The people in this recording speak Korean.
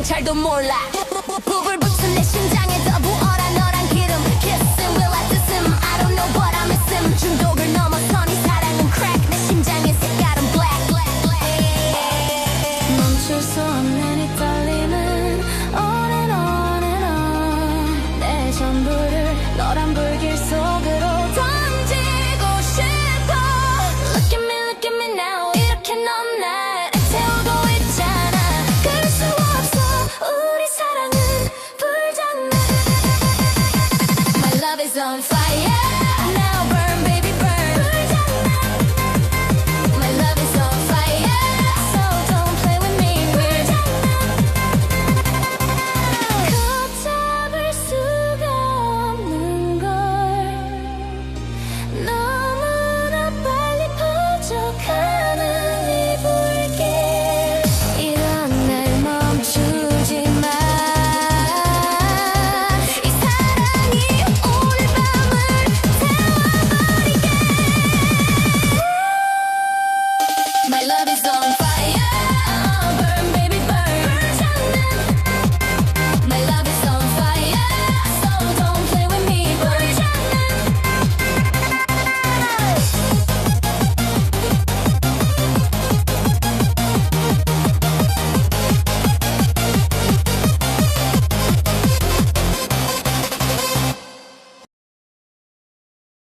경찰도 몰라. 부어 is on fire.